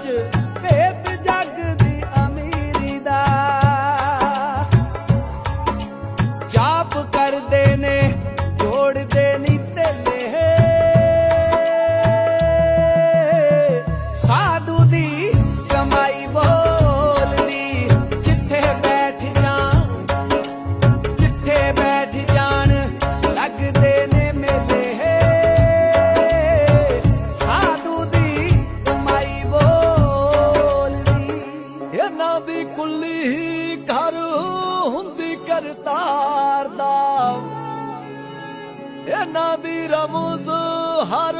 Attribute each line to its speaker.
Speaker 1: ਵਿੱਚ ਭੇਤ ਜੱਗ ਦੀ ਅਮੀਰੀ ਦਾ।
Speaker 2: ਜਾਪ ਕਰਤਾਰ ਦਾ। ਇਹਨਾਂ ਦੀ ਰਮਜ਼ ਹਰ